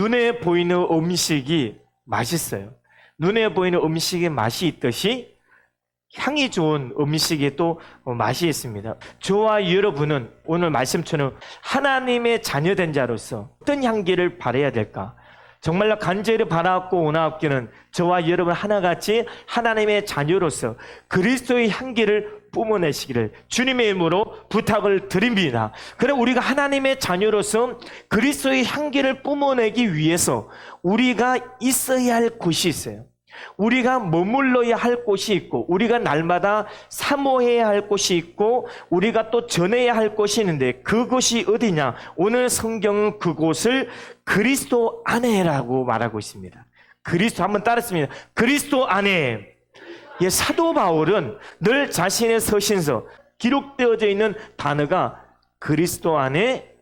눈에 보이는 음식이 맛있어요. 눈에 보이는 음식에 맛이 있듯이 향이 좋은 음식에 또 맛이 있습니다. 저와 여러분은 오늘 말씀처럼 하나님의 자녀된 자로서 어떤 향기를 바라야 될까? 정말로 간절히 바라왔고 원하옵기는 저와 여러분 하나같이 하나님의 자녀로서 그리스도의 향기를 뿜어내시기를 주님의 이름으로 부탁을 드립니다. 그럼 우리가 하나님의 자녀로서 그리스도의 향기를 뿜어내기 위해서 우리가 있어야 할 곳이 있어요. 우리가 머물러야 할 곳이 있고 우리가 날마다 사모해야 할 곳이 있고 우리가 또 전해야 할 곳이 있는데 그곳이 어디냐? 오늘 성경은 그곳을 그리스도 안에라고 말하고 있습니다. 그리스도 한번 따랐습니다. 그리스도 안에 예, 사도 바울은 늘 자신의 서신서 기록되어져 있는 단어가 그리스도 안에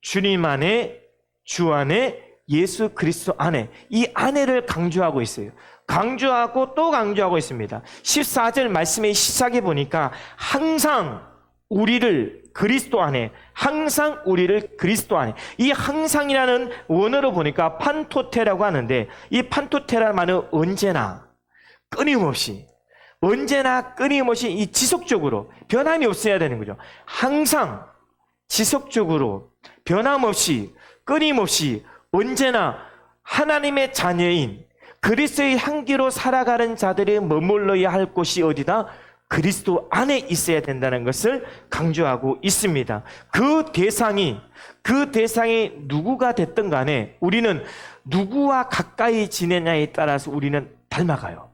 주님 안에 주 안에 예수 그리스도 안에 이 안에를 강조하고 있어요. 강조하고 또 강조하고 있습니다. 14절 말씀의 시작에 보니까 항상 우리를 그리스도 안에 항상 우리를 그리스도 안에 이 항상이라는 원어로 보니까 판토테라고 하는데 이 판토테라는 말은 언제나 끊임없이 언제나 끊임없이 이 지속적으로 변함이 없어야 되는 거죠. 항상 지속적으로 변함없이 끊임없이 언제나 하나님의 자녀인 그리스도의 향기로 살아가는 자들이 머물러야 할 곳이 어디다? 그리스도 안에 있어야 된다는 것을 강조하고 있습니다. 그 대상이 그 대상이 누구가 됐든 간에 우리는 누구와 가까이 지내냐에 따라서 우리는 닮아가요.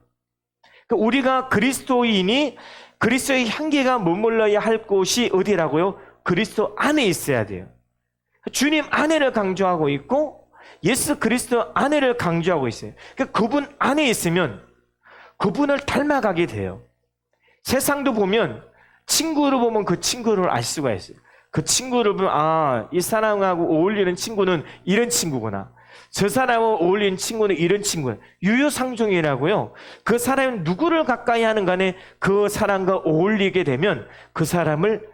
그러니까 우리가 그리스도인이 그리스도의 향기가 머물러야 할 곳이 어디라고요? 그리스도 안에 있어야 돼요. 주님 안에를 강조하고 있고 예수 그리스도 안에를 강조하고 있어요. 그러니까 그분 안에 있으면 그분을 닮아가게 돼요. 세상도 보면 친구를 보면 그 친구를 알 수가 있어요. 그 친구를 보면 아, 이 사람하고 어울리는 친구는 이런 친구구나. 저 사람하고 어울리는 친구는 이런 친구야. 유효상종이라고요. 그 사람이 누구를 가까이 하는 간에 그 사람과 어울리게 되면 그 사람을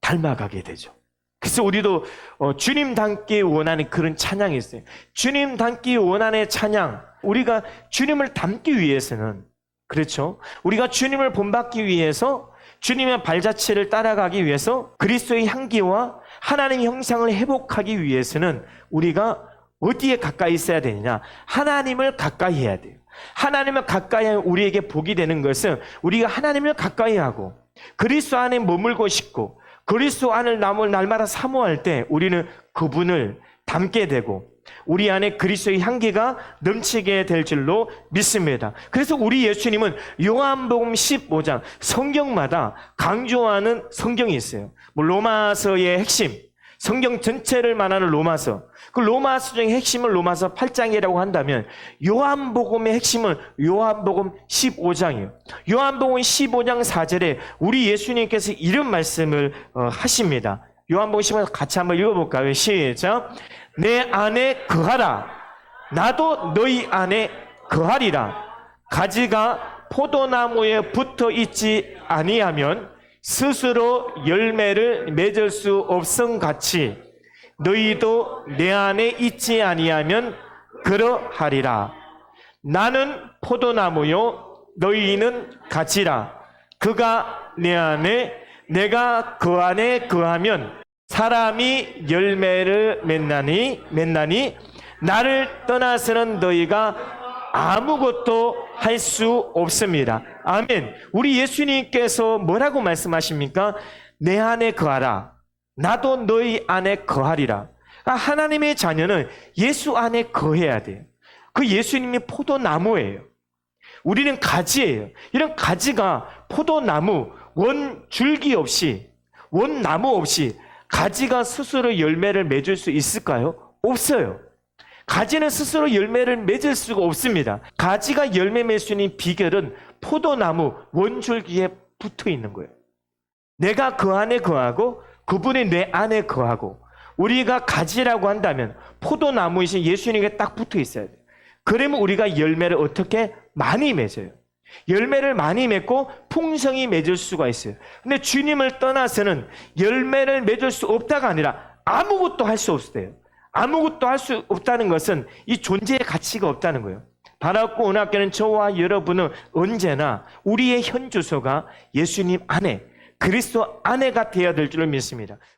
닮아가게 되죠. 그래서 우리도 어, 주님 닮기 원하는 그런 찬양이 있어요. 주님 닮기 원하는 찬양. 우리가 주님을 닮기 위해서는 그렇죠. 우리가 주님을 본받기 위해서 주님의 발자취를 따라가기 위해서 그리스도의 향기와 하나님의 형상을 회복하기 위해서는 우리가 어디에 가까이 있어야 되느냐? 하나님을 가까이 해야 돼요. 하나님을 가까이 우리에게 복이 되는 것은 우리가 하나님을 가까이 하고 그리스도 안에 머물고 싶고 그리스도 안을 남을 날마다 사모할 때 우리는 그분을 닮게 되고 우리 안에 그리스도의 향기가 넘치게 될 줄로 믿습니다. 그래서 우리 예수님은 요한복음 15장 성경마다 강조하는 성경이 있어요. 뭐 로마서의 핵심, 성경 전체를 말하는 로마서. 그 로마서 중의 핵심을 로마서 8장이라고 한다면 요한복음의 핵심은 요한복음 15장이에요. 요한복음 15장 4절에 우리 예수님께서 이런 말씀을 어, 하십니다. 요한복음 15장 같이 한번 읽어볼까요? 시작. 내 안에 거하라. 나도 너희 안에 거하리라. 가지가 포도나무에 붙어 있지 아니하면 스스로 열매를 맺을 수 없음 같이 너희도 내 안에 있지 아니하면 그러하리라. 나는 포도나무요 너희는 가지라. 그가 내 안에 내가 그 안에 거하면 사람이 열매를 맺나니 맺나니 나를 떠나서는 너희가 아무것도 할 수 없습니다. 아멘. 우리 예수님께서 뭐라고 말씀하십니까? 내 안에 거하라. 나도 너희 안에 거하리라. 아, 하나님의 자녀는 예수 안에 거해야 돼요. 그 예수님이 포도나무예요. 우리는 가지예요. 이런 가지가 포도나무 원 줄기 없이 원 나무 없이 가지가 스스로 열매를 맺을 수 있을까요? 없어요. 가지는 스스로 열매를 맺을 수가 없습니다. 가지가 열매 맺을 수 있는 비결은 포도나무 원줄기에 붙어 있는 거예요. 내가 그 안에 거하고 그분이 내 안에 거하고 우리가 가지라고 한다면 포도나무이신 예수님에게 딱 붙어 있어야 돼요. 그러면 우리가 열매를 어떻게 많이 맺어요. 열매를 많이 맺고 풍성히 맺을 수가 있어요. 근데 주님을 떠나서는 열매를 맺을 수 없다가 아니라 아무것도 할 수 없어요. 아무것도 할 수 없다는 것은 이 존재의 가치가 없다는 거예요. 바라고 은학교는 저와 여러분은 언제나 우리의 현 주소가 예수님 안에 그리스도 안에가 되어야 될 줄을 믿습니다.